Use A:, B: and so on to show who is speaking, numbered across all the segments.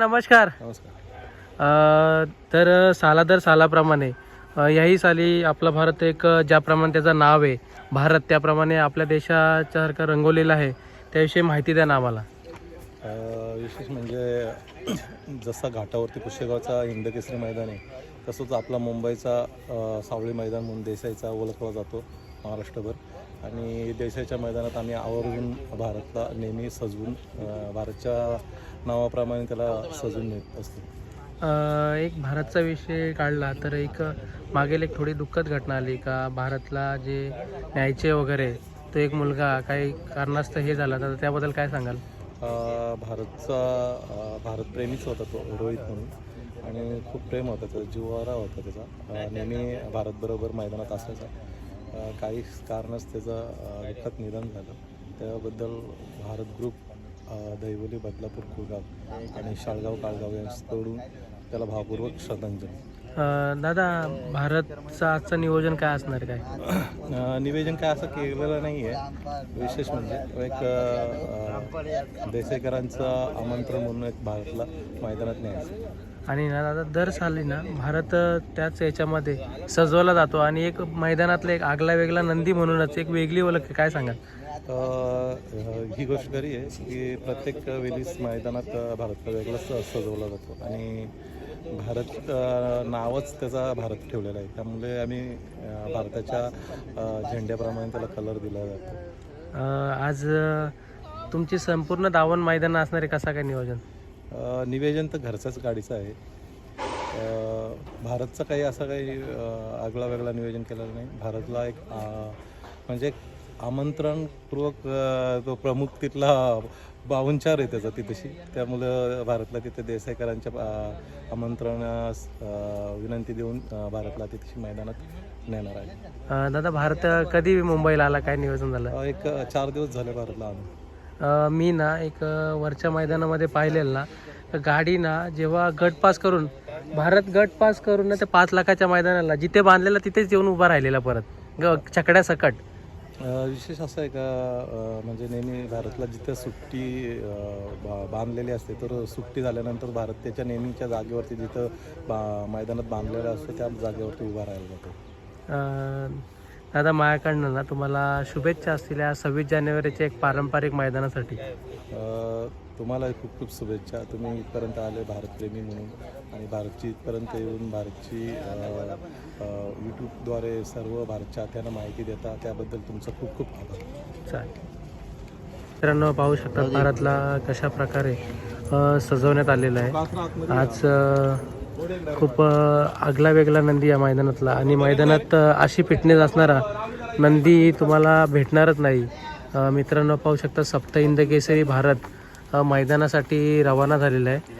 A: नमस्कार.
B: नमस्कार.
A: तर साला दर सालाप्रमाणे याही साली आपला भारत एक ज्याप्रमाणे त्याचं नाव आहे भारत त्याप्रमाणे आपल्या देशाच्या सारखं रंगवलेलं आहे त्याविषयी माहिती द्या ना आम्हाला.
B: विशेष म्हणजे जसा घाटावरती पुष्यगावचा हिंदकेसरी मैदान आहे तसंच आपला मुंबईचा सावळी मैदान म्हणून देसाईचा ओळखला जातो महाराष्ट्रभर. आणि देसाईच्या मैदानात आम्ही आवर्जून भारतला नेहमी सजवून भारतच्या नावाप्रमाणे त्याला सजवून नेत असतो.
A: एक भारतचा विषय काढला तर एक मागेल एक थोडी दुःखद घटना आली का भारतला जे न्यायचे वगैरे तो एक मुलगा काही कारणास्तव हे झाला. तर त्याबद्दल काय सांगाल?
B: भारतचा भारतप्रेमीच होता तो रोहित म्हणून. आणि खूप प्रेम होता त्याचा जिव्हारा होता त्याचा. नेहमी भारतबरोबर मैदानात असायचा. काही कारणास त्याचं अ, दुःखद निधन झालं. त्याबद्दल भारत ग्रुप दैवली बदलापूर कुळगाव आणि शाळगाव काळगाव यांच्याकडून त्याला भावपूर्वक श्रद्धांजली.
A: दादा भारतचं आजचं नियोजन काय असणार काय?
B: निवेदन काय असं केलेलं नाही आहे. विशेष म्हणजे एक अ, देसाईकरांचं आमंत्रण म्हणून एक भारतला मैदानात न्यायचं.
A: आणि ना दादा दर साली ना भारत त्याच याच्यामध्ये सजवला जातो. आणि एक मैदानातला एक आगला वेगळा नंदी म्हणूनच एक वेगळी ओळख. काय सांगाल?
B: अ, ही गोष्ट खरी आहे की प्रत्येक वेळीस मैदानात अ, भारतला वेगळं स सजवला जातो. आणि भारत नावच त्याचा भारत ठेवलेला आहे. त्यामुळे आम्ही भारताच्या झेंड्याप्रमाणे त्याला कलर दिला जातो.
A: आज तुमची संपूर्ण दावण मैदान असणारे कसा काय नियोजन?
B: निवेदन तर घरच्याच गाडीचं आहे. भारतचं काही असं काही आगळा वेगळा नियोजन केलेलं नाही. भारतला एक म्हणजे आमंत्रणपूर्वक तो प्रमुख तिथला बावनचार आहे त्याचा तिथेशी. त्यामुळं भारतला तिथे देसाईकरांच्या आमंत्रणास विनंती देऊन भारतला तिथेशी मैदानात नेणार आहे.
A: दादा भारत कधी मुंबईला आला? काय नियोजन झालं?
B: एक चार दिवस झाले भारतला
A: अ, मी ना एक वरच्या मैदानामध्ये पाहिलेलं ना तर गाडी ना जेव्हा गट पास करून भारत गट पास करून ना त्या पाच लाखाच्या मैदानाला जिथे बांधलेला तिथेच येऊन उभा राहिलेला परत. ग छकड्या सकट.
B: विशेष असं आहे का म्हणजे नेहमी भारतला जिथं सुट्टी बांधलेली असते तर सुट्टी झाल्यानंतर भारत त्याच्या नेहमीच्या जागेवरती जिथं बा मैदानात बांधलेलं असतं त्या जागेवरती उभा राहायला जातो.
A: दादा माझ्याकडनं ना तुम्हाला शुभेच्छा असतील या सव्वीस जानेवारीच्या एक पारंपरिक मैदानासाठी.
B: अ, तुम्हाला खूप खूप शुभेच्छा. तुम्ही इथपर्यंत आले भारतप्रेमी म्हणून आणि भारतची इथपर्यंत येऊन भारतची यूट्यूबद्वारे सर्व भारतच्या चाहत्यांना माहिती देता त्याबद्दल तुमचं खूप खूप आभार.
A: चालेल. मित्रांनो पाहू शकता भारतला कशा प्रकारे अ, सजवण्यात आलेलं आहे. आज खूप आगला वेगळा नंदी या मैदानातला. आणि मैदानात अशी फिटनेस असणारा नंदी तुम्हाला भेटणारच नाही. मित्रांनो पाहू शकता सप्त इंद केसरी भारत मैदानासाठी रवाना झालेला आहे.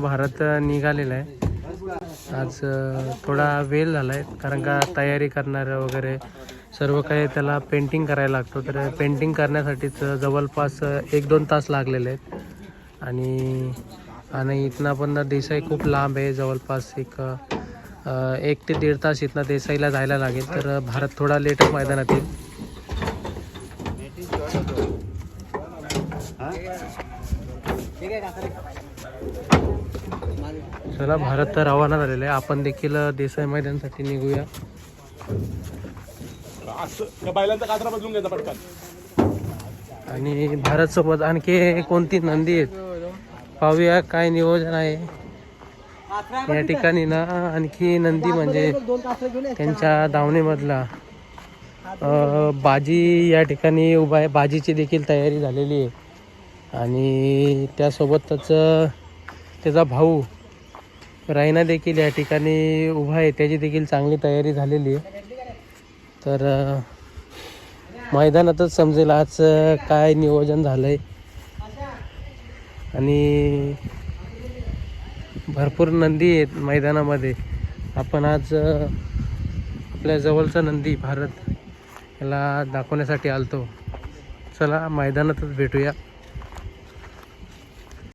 A: भारत निघालेला आहे. आज थोडा वेळ झाला आहे कारण का तयारी करणार वगैरे सर्व काही त्याला पेंटिंग करायला लागतो. तर पेंटिंग करण्यासाठीच जवळपास एक दोन तास लागलेले आहेत. आणि आणि इथनं पण देसाई खूप लांब आहे. जवळपास एक एक ते दीड तास इथनं देसाईला जायला लागेल. तर भारत थोडा लेटच मैदानात येईल. चला भारत तर रवाना झालेला आहे. आपण देखील देसाई मैदानासाठी निघूया.
B: बैलांचा कातरा बदलून घ्यायचा पटकन.
A: आणि भारत सोबत आणखी कोणती नंदी आहेत? पाहूया काय नियोजन आहे. या ठिकाणी ना आणखी नंदी म्हणजे त्यांच्या दावणीमधला. बाजी या ठिकाणी उभा आहे. बाजीची देखील तयारी झालेली आहे. आणि त्यासोबतच त्याचा भाऊ रायना देखील या ठिकाणी उभा आहे. त्याची देखील चांगली तयारी झालेली आहे. तर मैदानातच समजेल आज काय नियोजन झालं आहे आणि भरपूर नंदी आहेत मैदानामध्ये. आपण आज आपल्या जवळचा नंदी भारत याला दाखवण्यासाठी आलतो. चला मैदानातच भेटूया.